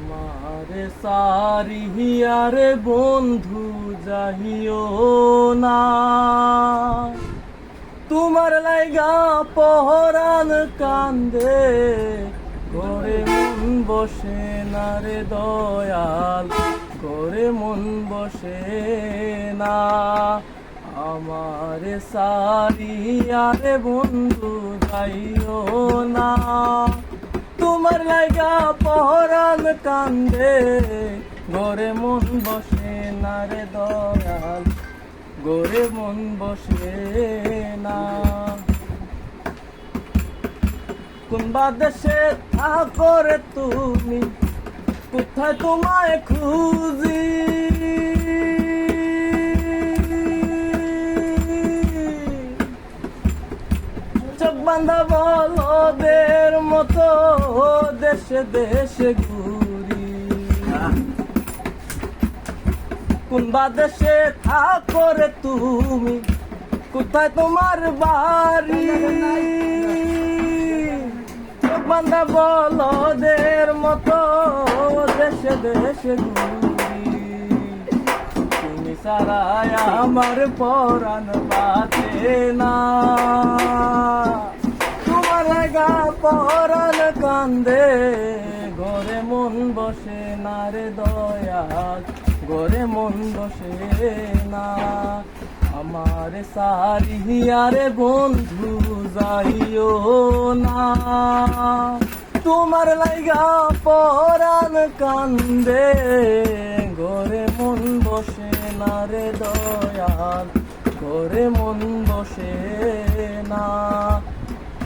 আমারে সারিহিয়ারে বন্ধু যাহিও না। তোমার লাইগা পহরান কান্দে ঘরে মন বসে না রে দয়াল ঘরে মন বসে না। আমারে সারিয়ারে বন্ধু যাইও না। লাগা পহরান কান্দে। ঘরে মন বসে না রে দয়াল, ঘরে মন বসে না। কোনবা দেশে থাকরে তুমি, কোথায় তোমায় খুঁজি? চোখ বান্ধা বলদের মতো দেশে দেশে ঘুরি। কোনবা দেশে থাকরে তুমি? কোথায় তোমার বাড়ি? বান্ধা বলদের মতো দেশে দেশে ঘুরি। তুমি সারায় আমার পরাণ বাঁচে না। তোমার গা পরাণ কান্দে, ঘরে মন বসে না রে দয়াল ঘরে মন বসে না। আমার সারিয়ারে বন্ধু যাইও না। তোমার লাইগা পরাণ কান্দে, ঘরে মন বসে না রে দয়াল ঘরে মন বসে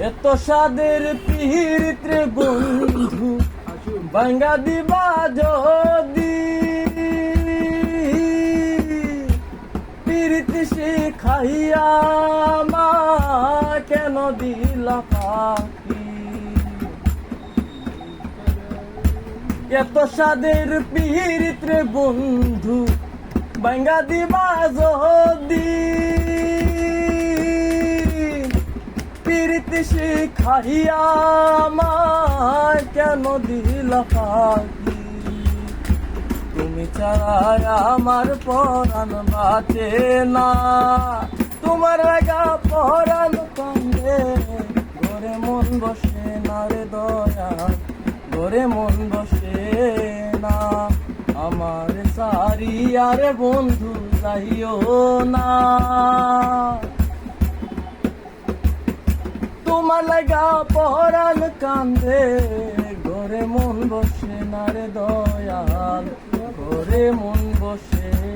এত সাদের পিরিত্রে বন্ধু বাঙ্গা দিবা যদি। পিরিতি শিখাইয়া মা কেন দিলা পাখি? এত সাদের পিরিত্রে বন্ধু বাঙ্গা দিবা যদি। পিরিতি শিখাইয়া আমায় কেন দিলা পাখি? তুমি ছাড়াই আমার পরাণ বাঁচে না। তোমার আগা পরাণ কান্দে ঘরে মন বসে না রে দয়া। ঘরে মন বসে না। আমার সারি আরে বন্ধু যাইও না। তোমার লাগা পহরান কান্দে। ঘরে মন বসে নারে দয়াল ঘরে মন বসে